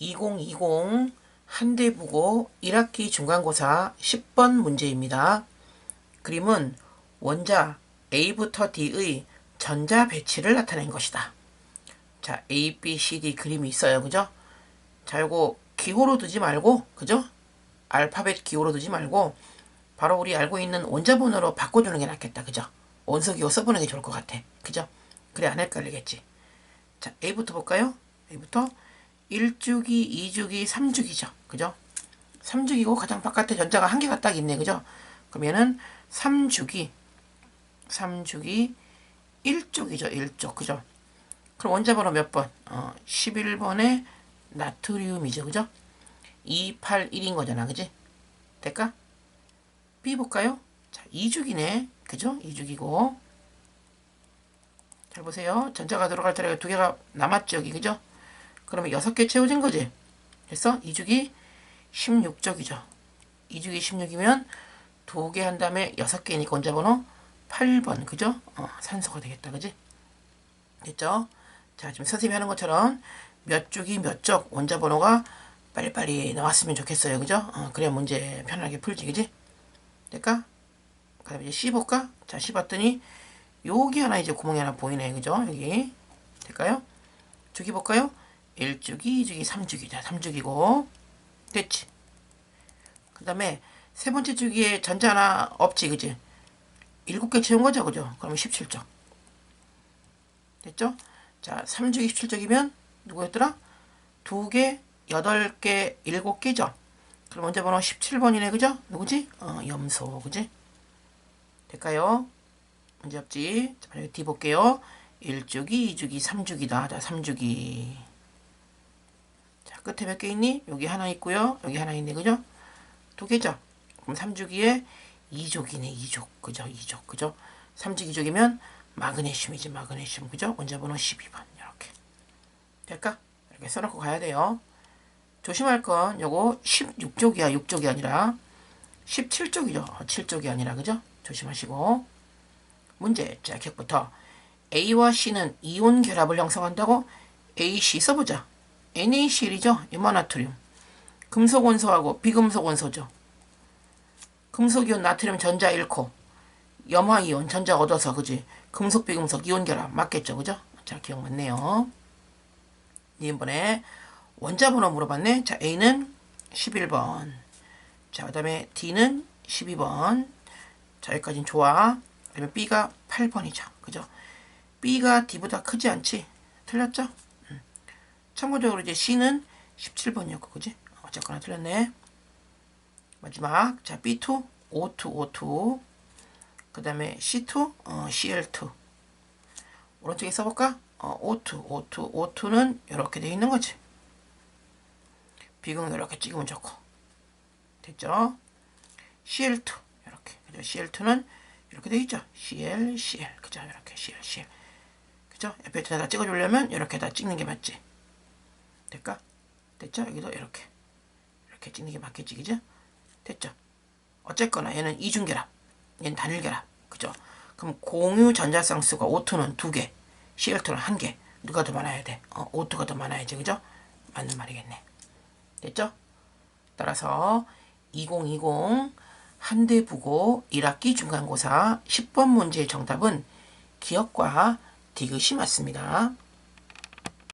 2020 한대부고 1학기 중간고사 10번 문제입니다. 그림은 원자 A부터 D의 전자 배치를 나타낸 것이다. 자, A, B, C, D 그림이 있어요. 그죠? 자, 요거 기호로 두지 말고, 그죠? 알파벳 기호로 두지 말고, 바로 우리 알고 있는 원자번호로 바꿔주는 게 낫겠다. 그죠? 원소기호 써보는 게 좋을 것 같아. 그죠? 그래, 안 헷갈리겠지. 자, A부터 볼까요? A부터 1주기, 2주기, 3주기죠. 그죠? 3주기고 가장 바깥에 전자가 한 개가 딱 있네. 그죠? 얘는 3주기, 3주기, 1쪽이죠. 1쪽. 그죠? 그럼 원자번호 몇 번? 어, 11번에 나트륨이죠. 그죠? 281인 거잖아. 그지? 될까? B 볼까요? 자, 2주기네. 그죠? 2주기고. 잘 보세요. 전자가 들어갈 때가 두 개가 남았죠. 여기. 그죠? 그러면 6개 채워진 거지. 그래서 2주기 16쪽이죠. 2주기 16이면 두개한 다음에 6개니까 원자번호 8번. 그죠? 어, 산소가 되겠다. 그지? 됐죠? 자, 지금 선생님이 하는 것처럼 몇 주기 몇쪽 원자번호가 빨리빨리 나왔으면 좋겠어요. 그죠? 어, 그래야 문제 편하게 풀지. 그지? 될까? 그 다음에 이제 볼까? 자, C 봤더니 여기 하나 이제 구멍이 하나 보이네. 그죠? 여기. 될까요? 주기 볼까요? 1주기, 2주기, 3주기. 자, 3주기고. 됐지? 그 다음에 세 번째 주기에 전자 하나 없지. 그지? 7개 채운 거죠. 그죠? 그러면 17쪽. 됐죠? 자, 3주기 17쪽이면 누구였더라? 2개, 8개, 7개죠? 그럼 문제 번호 17번이네. 그죠? 누구지? 어, 염소. 그지? 될까요? 문제 없지? 자, 만약에 D 볼게요. 1주기, 2주기, 3주기다. 자, 3주기. 자, 끝에 몇 개 있니? 여기 하나 있고요. 여기 하나 있네. 그죠? 두 개죠? 그럼 3주기에 2족이네. 2족. 그죠? 2족. 그죠? 3주기 족이면 마그네슘이지. 마그네슘. 그죠? 원자번호 12번. 이렇게. 될까? 이렇게 써놓고 가야 돼요. 조심할 건 요거 16쪽이야. 6쪽이 아니라 17쪽이죠. 7쪽이 아니라. 그죠? 조심하시고. 문제. 자, 기억부터. A와 C는 이온 결합을 형성한다고? AC 써보자. NaCl이죠. 유마나트륨. 금속 원소하고 비금속 원소죠. 금속이온 나트륨 전자 잃고 염화이온 전자 얻어서 그지? 금속 비금속 이온 결합 맞겠죠? 그죠? 자 기억 맞네요. 이번에 원자 번호 물어봤네. 자 A는 11번. 자 그 다음에 D는 12번. 자 여기까지는 좋아. 그러면 B가 8번이죠. 그죠? B가 D보다 크지 않지? 틀렸죠? 음. 참고적으로 이제 C는 17번이었고 그지 어쨌거나 틀렸네 마지막 자 B2 O2 O2 그 다음에 C2 어, CL2 오른쪽에 써볼까? 어, O2 O2 O2는 이렇게 되어 있는 거지 비금 이렇게 찍으면 좋고 됐죠? CL2 이렇게 그죠? CL2는 이렇게 되어 있죠? CL CL 그죠? 이렇게 CL CL 그죠? 옆에 다 찍어주려면 이렇게 다 찍는 게 맞지? 될까? 됐죠? 여기도 이렇게 이렇게 찍는 게 맞겠지 그죠? 됐죠? 어쨌거나 얘는 이중결합, 얘는 단일결합, 그죠? 그럼 공유 전자쌍수가 O2는 두 개, CL2는 한 개. 누가 더 많아야 돼? 어, O2가 더 많아야지, 그죠? 맞는 말이겠네. 됐죠? 따라서 2020 한대부고 1학기 중간고사 10번 문제의 정답은 기억과 디귿이 맞습니다.